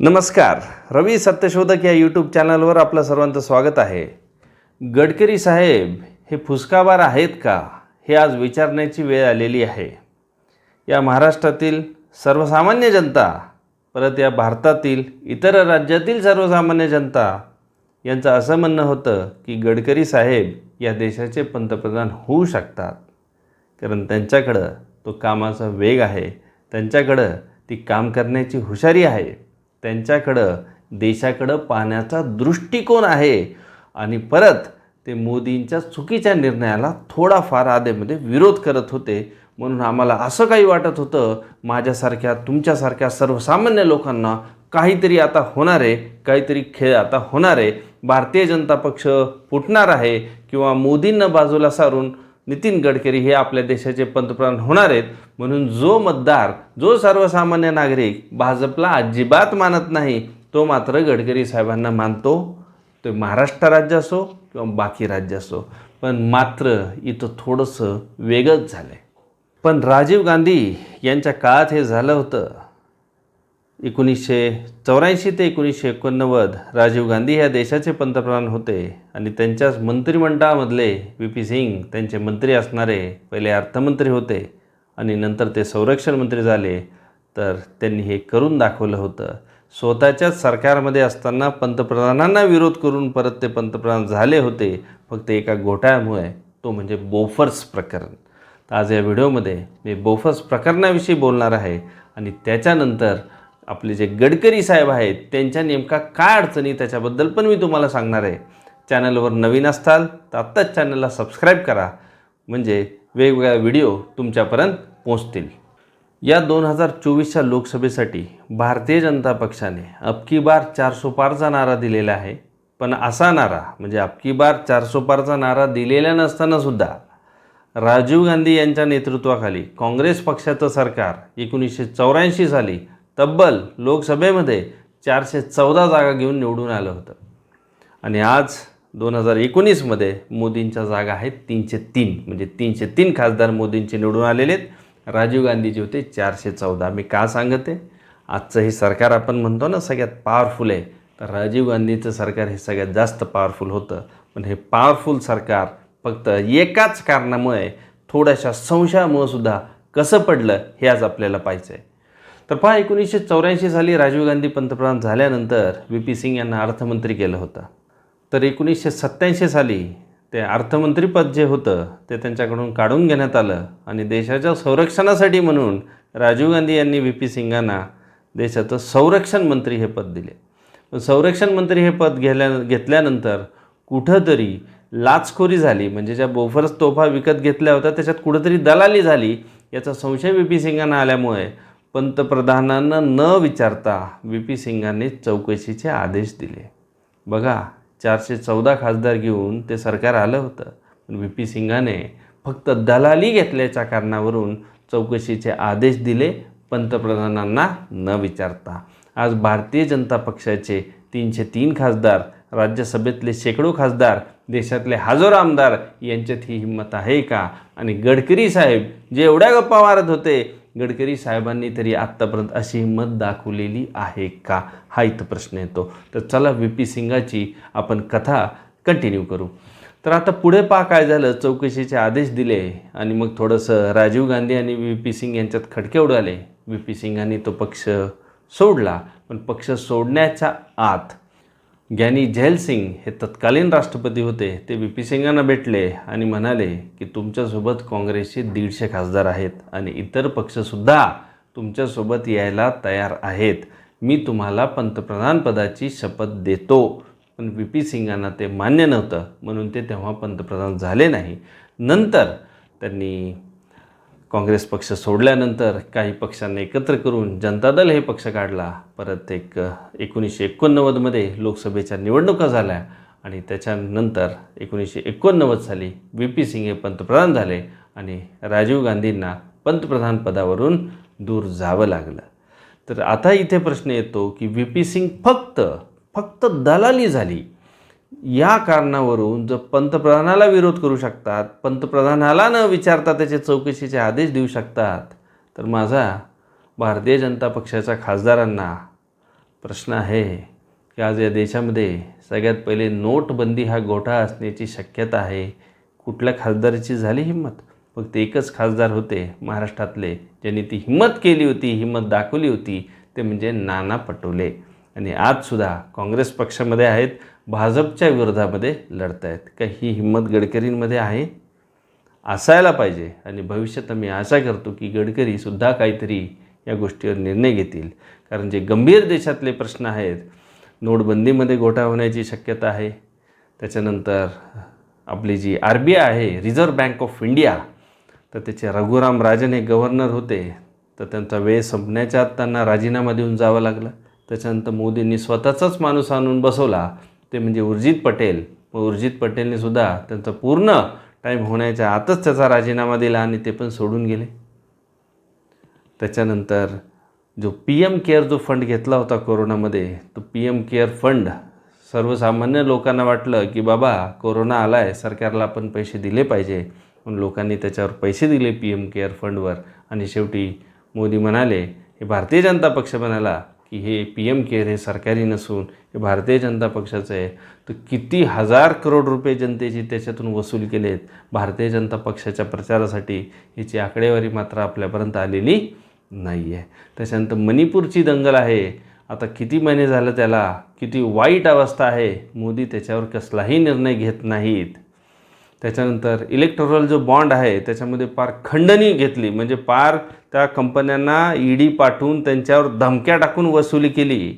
नमस्कार. रवी सत्यशोधक या यूट्यूब चॅनलवर आपलं सर्वांचं स्वागत आहे. गडकरी साहेब हे फुसकाबार आहेत का? हे आज विचारण्याची वेळ आलेली आहे. या महाराष्ट्रातील सर्वसामान्य जनता परत या भारतातील इतर राज्यातील सर्वसामान्य जनता यांचं असं म्हणणं होतं की गडकरी साहेब या देशाचे पंतप्रधान होऊ शकतात. कारण त्यांच्याकडं तो कामाचा वेग आहे. त्यांच्याकडं ती काम करण्याची हुशारी आहे. त्यांच्याकडं देशाकडं पाहण्याचा दृष्टिकोन आहे. आणि परत ते मोदींच्या चुकीच्या निर्णयाला थोडाफार आधेमध्ये विरोध करत होते. म्हणून आम्हाला असं काही वाटत होतं माझ्यासारख्या तुमच्यासारख्या सर्वसामान्य लोकांना काहीतरी आता होणार आहे काहीतरी खेळ आता होणार आहे. भारतीय जनता पक्ष फुटणार आहे किंवा मोदींना बाजूला सारून नितीन गडकरी हे आपल्या देशाचे पंतप्रधान होणार आहेत. म्हणून जो मतदार जो सर्वसामान्य नागरिक भाजपला अजिबात मानत नाही तो मात्र गडकरी साहेबांना मानतो. ते महाराष्ट्र राज्य असो किंवा बाकी राज्य असो. पण मात्र इथं थोडंसं वेगळंच झालं आहे पण राजीव गांधी यांच्या काळात हे झालं होतं. एकोणीसशे चौऱ्याऐंशी ते एकोणीसशे एकोणनव्वद राजीव गांधी ह्या देशाचे पंतप्रधान होते आणि त्यांच्याच मंत्रिमंडळामधले व्ही पी सिंग त्यांचे मंत्री असणारे पहिले अर्थमंत्री होते आणि नंतर ते संरक्षण मंत्री झाले. तर त्यांनी हे करून दाखवलं होतं. स्वतःच्याच सरकारमध्ये असताना पंतप्रधानांना विरोध करून परत ते पंतप्रधान झाले होते. फक्त एका घोटाळ्यामुळे. तो म्हणजे बोफर्स प्रकरण. तर आज या व्हिडिओमध्ये मी बोफर्स प्रकरणाविषयी बोलणार आहे आणि त्याच्यानंतर आपले जे गडकरी साहेब आहेत त्यांच्या नेमका काय अडचणी त्याच्याबद्दल पण मी तुम्हाला सांगणार आहे. चॅनलवर नवीन असताल तर आत्ताच चॅनलला सबस्क्राईब करा. म्हणजे वेगवेगळ्या व्हिडिओ तुमच्यापर्यंत पोचतील या दोन हजार चोवीसच्या लोकसभेसाठी भारतीय जनता पक्षाने अबकी बार चारसो पारचा नारा दिलेला आहे. पण असा नारा म्हणजे अबकी बार चारसो पारचा नारा दिलेला नसतानासुद्धा राजीव गांधी यांच्या नेतृत्वाखाली काँग्रेस पक्षाचं सरकार एकोणीसशे चौऱ्याऐंशी साली तब्बल लोकसभेमध्ये चारशे चौदा जागा घेऊन निवडून आलं होतं. आणि आज दोन हजार एकोणीसमध्ये मोदींच्या जागा आहेत तीनशे तीन म्हणजे तीनशे तीन खासदार मोदींचे निवडून आलेले आहेत. राजीव गांधीचे होते चारशे चौदा. मी का सांगते? आजचं हे सरकार आपण म्हणतो ना सगळ्यात पॉवरफुल आहे. तर राजीव गांधीचं सरकार हे सगळ्यात जास्त पॉवरफुल होतं. पण हे पॉवरफुल सरकार फक्त एकाच कारणामुळे थोड्याशा संशयामुळं सुद्धा कसं पडलं हे आज आपल्याला पाहिजे आहे तर पहा एकोणीसशे चौऱ्याऐंशी साली राजीव गांधी पंतप्रधान झाल्यानंतर व्ही पी सिंग यांना अर्थमंत्री केलं होतं. तर एकोणीसशे सत्त्याऐंशी साली ते अर्थमंत्रीपद जे होतं ते त्यांच्याकडून काढून घेण्यात आलं आणि देशाच्या संरक्षणासाठी म्हणून राजीव गांधी यांनी व्ही पी सिंगांना देशाचं संरक्षण मंत्री हे पद दिले. पण संरक्षण मंत्री हे पद घेल्या घेतल्यानंतर कुठंतरी लाचखोरी झाली म्हणजे ज्या बोफर्स तोफा विकत घेतल्या होत्या त्याच्यात कुठंतरी दलाली झाली याचा संशय व्ही पी सिंगांना आल्यामुळे पंतप्रधानांना न विचारता व्ही पी सिंगांनी चौकशीचे आदेश दिले. बघा चारशे चौदा खासदार घेऊन ते सरकार आलं होतं पण व्ही पी सिंगाने फक्त दलाली घेतल्याच्या कारणावरून चौकशीचे आदेश दिले पंतप्रधानांना न विचारता. आज भारतीय जनता पक्षाचे तीनशे तीन खासदार राज्यसभेतले शेकडो खासदार देशातले हजारो आमदार यांच्यात ही हिंमत आहे का? आणि गडकरी साहेब जे एवढ्या गप्पा मारत होते गडकरी साहेबांनी तरी आत्तापर्यंत अशी हिंमत दाखवलेली आहे का? हा इथं प्रश्न येतो. तर चला व्ही पी सिंगाची आपण कथा कंटिन्यू करू. तर आता पुढे पहा काय झालं. चौकशीचे आदेश दिले आणि मग थोडंसं राजीव गांधी आणि व्ही पी सिंग यांच्यात खटके उडाले. व्ही पी सिंगांनी तो पक्ष सोडला. पण पक्ष सोडण्याच्या आत ज्ञानी झैल सिंग हे तत्कालीन राष्ट्रपती होते ते व्ही. पी. सिंगांना भेटले आणि म्हणाले की तुमच्यासोबत काँग्रेसचे दीडशे खासदार आहेत आणि इतर पक्षसुद्धा तुमच्यासोबत यायला तयार आहेत. मी तुम्हाला पंतप्रधानपदाची शपथ देतो. पण व्ही. पी. सिंगांना ते मान्य नव्हतं म्हणून ते तेव्हा पंतप्रधान झाले नाही. नंतर त्यांनी काँग्रेस पक्ष सोडल्यानंतर काही पक्षांना एकत्र करून जनता दल हे पक्ष काढला. परत एक एकोणीसशे एकोणनव्वदमध्ये लोकसभेच्या निवडणुका झाल्या आणि त्याच्यानंतर एकोणीसशे एकोणनव्वद साली व्ही पी सिंग हे पंतप्रधान झाले आणि राजीव गांधींना पंतप्रधान पदावरून दूर जावं लागलं. तर आता इथे प्रश्न येतो की व्ही पी सिंग फक्त फक्त दलाली झाली. या कारणावरून जर पंतप्रधानाला विरोध करू शकतात पंतप्रधानाला न विचारता त्याचे चौकशीचे आदेश देऊ शकतात तर माझा भारतीय जनता पक्षाच्या खासदारांना प्रश्न आहे की आज या देशामध्ये सगळ्यात पहिले नोटबंदी हा गोठा असण्याची शक्यता आहे. कुठल्या खासदाराची झाली हिंमत? फक्त एकच खासदार होते महाराष्ट्रातले ज्यांनी ती हिंमत केली होती हिंमत दाखवली होती ते म्हणजे नाना पटोले. आणि आजसुद्धा काँग्रेस पक्षामध्ये आहेत भाजपच्या विरोधामध्ये लढत आहेत का ही हिंमत गडकरींमध्ये आहे? असायला पाहिजे आणि भविष्यात मी आशा करतो की गडकरीसुद्धा काहीतरी या गोष्टीवर निर्णय घेतील. कारण जे गंभीर देशातले प्रश्न आहेत नोटबंदीमध्ये घोटाळा होण्याची शक्यता आहे. त्याच्यानंतर आपली जी आर बी आय आहे रिझर्व्ह बँक ऑफ इंडिया तर त्याचे रघुराम राजन हे गव्हर्नर होते. तर त्यांचा वेळ संपण्याच्या आत त्यांना राजीनामा देऊन जावं लागलं. त्याच्यानंतर मोदींनी स्वतःचाच माणूस आणून बसवला. ते म्हणजे उर्जित पटेल. व उर्जित पटेलने सुद्धा त्यांचा पूर्ण टाईम होण्याच्या आतच त्याचा राजीनामा दिला आणि ते पण सोडून गेले. त्याच्यानंतर जो पी एम केअर जो फंड घेतला होता कोरोनामध्ये तो पी एम केअर फंड सर्वसामान्य लोकांना वाटलं की बाबा कोरोना आला आहे सरकारला आपण पैसे दिले पाहिजे. पण लोकांनी त्याच्यावर पैसे दिले पी एम केअर फंडवर आणि शेवटी मोदी म्हणाले हे भारतीय जनता पक्ष म्हणाला की हे पी एम केअर हे सरकारी नसून हे भारतीय जनता पक्षाचं आहे. तर किती हजार करोड रुपये जनतेची त्याच्यातून वसूल केलेत भारतीय जनता पक्षाच्या प्रचारासाठी याची आकडेवारी मात्र आपल्यापर्यंत आलेली नाही आहे त्याच्यानंतर मणिपूरची दंगल आहे. आता किती महिने झालं त्याला? किती वाईट अवस्था आहे? मोदी त्याच्यावर कसलाही निर्णय घेत नाहीत. त्याच्यानंतर इलेक्टोरल जो बॉन्ड आहे त्याच्यामध्ये पार खंडणी घेतली. म्हणजे पार त्या कंपन्यांना ईडी पाठवून त्यांच्यावर धमक्या टाकून वसुली केली.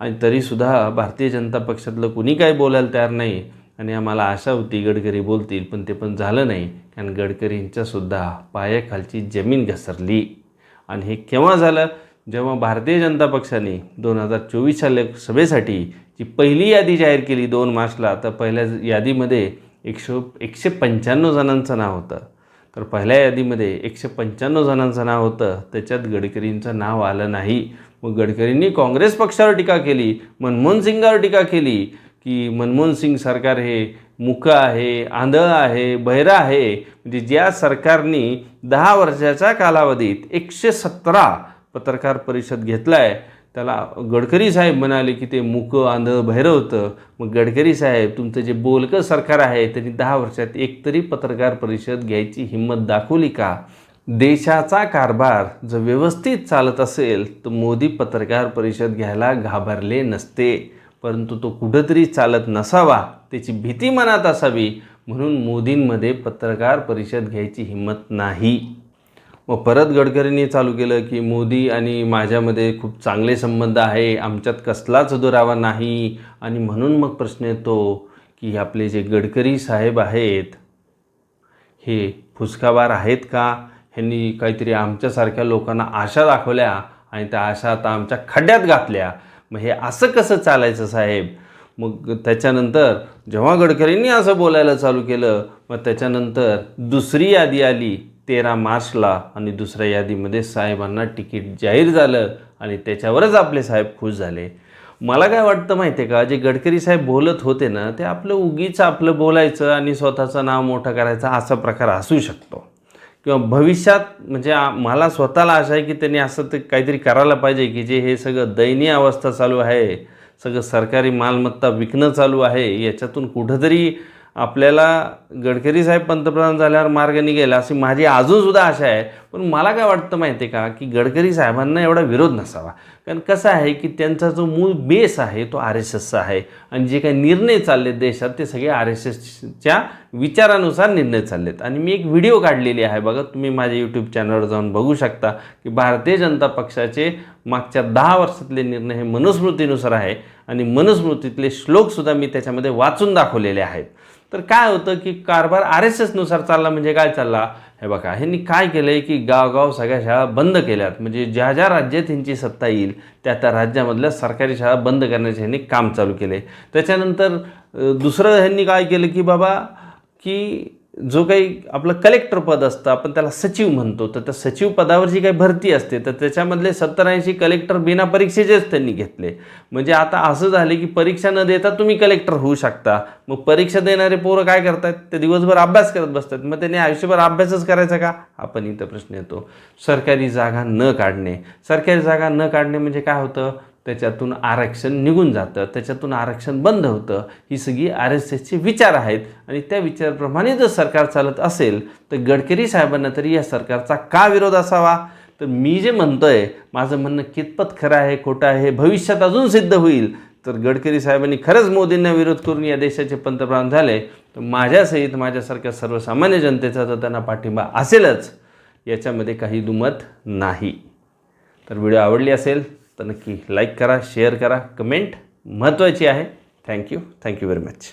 आणि तरीसुद्धा भारतीय जनता पक्षातलं कुणी काही बोलायला तयार नाही. आणि आम्हाला आशा होती गडकरी बोलतील पण ते पण झालं नाही. कारण गडकरींच्यासुद्धा पायाखालची जमीन घसरली. आणि हे केव्हा झालं? जेव्हा भारतीय जनता पक्षाने दोन हजार चोवीसच्या लोकसभेसाठी जी पहिली यादी जाहीर केली दोन मार्चला तर पहिल्या यादीमध्ये एकशे एकशे पंच्याण्णव जणांचं नाव होतं. तर पहिल्या यादीमध्ये एकशे पंच्याण्णव जणांचं नाव होतं. त्याच्यात गडकरींचं नाव आलं नाही. मग गडकरींनी काँग्रेस पक्षावर टीका केली मनमोहन सिंगावर टीका केली की मनमोहन सिंग सरकार हे मुकं आहे आंधळ आहे बहिरा आहे. म्हणजे ज्या सरकारने दहा वर्षाच्या कालावधीत एकशे सतरा पत्रकार परिषद घेतला आहे त्याला गडकरी साहेब म्हणाले की ते मुकं आंधळ भैरवतं होतं. मग गडकरी साहेब तुमचं जे बोलकं सरकार आहे त्यांनी दहा वर्षात एकतरी पत्रकार परिषद घ्यायची हिंमत दाखवली का? देशाचा कारभार जर व्यवस्थित चालत असेल तर मोदी पत्रकार परिषद घ्यायला घाबरले नसते. परंतु तो कुठंतरी चालत नसावा त्याची भीती मनात असावी. म्हणून मोदींमध्ये पत्रकार परिषद घ्यायची हिंमत नाही. मग परत गडकरींनी चालू केलं की मोदी आणि माझ्यामध्ये खूप चांगले संबंध आहे आमच्यात कसलाच दुरावा नाही. आणि म्हणून मग प्रश्न येतो की आपले जे गडकरी साहेब आहेत हे फुसकाबार आहेत का? ह्यांनी काहीतरी आमच्यासारख्या लोकांना आशा दाखवल्या आणि त्या आशा आता आमच्या खड्ड्यात घातल्या. मग हे असं कसं चालायचं साहेब? मग त्याच्यानंतर जेव्हा गडकरींनी असं बोलायला चालू केलं मग त्याच्यानंतर दुसरी यादी आली. तेरा मार्चला आणि दुसऱ्या यादीमध्ये साहेबांना तिकीट जाहीर झालं आणि त्याच्यावरच आपले साहेब खुश झाले. मला काय वाटतं माहिती आहे का जे गडकरी साहेब बोलत होते ना ते आपलं उगीच आपलं बोलायचं आणि स्वतःचं नाव मोठं करायचं असा प्रकार असू शकतो. किंवा भविष्यात म्हणजे मला स्वतःला आशा आहे की त्यांनी असं ते काहीतरी करायला पाहिजे की जे हे सगळं दयनीय अवस्था चालू आहे सगळं सरकारी मालमत्ता विकणं चालू आहे याच्यातून कुठंतरी आपल्याला गडकरी साहेब पंतप्रधान झाल्यावर मार्ग निघेल अशी माझी अजूनसुद्धा आशा आहे. पण मला काय वाटतं माहिती आहे का की गडकरी साहेबांना एवढा विरोध नसावा. कारण कसं आहे की त्यांचा जो मूळ बेस आहे तो आर एस एसचा आहे. आणि जे काही निर्णय चाललेत देशात ते सगळे आर एस एसच्या विचारानुसार निर्णय चाललेत. आणि मी एक व्हिडिओ काढलेली आहे बघा तुम्ही माझ्या यूट्यूब चॅनलवर जाऊन बघू शकता की भारतीय जनता पक्षाचे मागच्या दहा वर्षातले निर्णय हे मनुस्मृतीनुसार आहे. आणि मनुस्मृतीतले श्लोकसुद्धा मी त्याच्यामध्ये वाचून दाखवलेले आहेत. तर काय होतं की कारभार आर एस एसनुसार चालला म्हणजे काय चालला? हे बघा ह्यांनी काय केलं आहे की गावगाव सगळ्या शाळा बंद केल्यात. म्हणजे ज्या ज्या राज्यात ह्यांची सत्ता येईल त्या त्या राज्यामधल्या सरकारी शाळा बंद करण्याचे ह्यांनी काम चालू केले त्याच्यानंतर दुसरं ह्यांनी काय केलं की बाबा की जो काही आपलं कलेक्टर पद असतं आपण त्याला सचिव म्हणतो. तर त्या सचिव पदावर जी काही भरती असते. तर त्याच्यामधले सत्तर ऐंशी कलेक्टर बिना परीक्षेचेच त्यांनी घेतले. म्हणजे आता असं झाले की परीक्षा न देता तुम्ही कलेक्टर होऊ शकता. मग परीक्षा देणारे पोरं काय करतात? ते दिवसभर अभ्यास करत बसतात. मग त्यांनी आयुष्यभर अभ्यासच करायचा का? आपण इथं प्रश्न येतो. सरकारी जागा न काढणे. सरकारी जागा न काढणे म्हणजे काय होतं? त्याच्यातून आरक्षण निघून जातं त्याच्यातून आरक्षण बंद होतं ही सगळी आर एस एसचे विचार आहेत. आणि त्या विचाराप्रमाणे जर सरकार चालत असेल तर गडकरी साहेबांना तरी या सरकारचा का विरोध असावा? तर मी जे म्हणतो आहे माझं म्हणणं कितपत खरं आहे खोटं आहे भविष्यात अजून सिद्ध होईल. तर गडकरी साहेबांनी खरंच मोदींना विरोध करून या देशाचे पंतप्रधान झाले. तर माझ्यासहित माझ्यासारख्या सर्वसामान्य जनतेचा तर त्यांना पाठिंबा असेलच याच्यामध्ये काही दुमत नाही. तर व्हिडिओ आवडली असेल तर नक्की लाईक करा शेअर करा. कमेंट महत्त्वाची आहे. Thank you thank you very much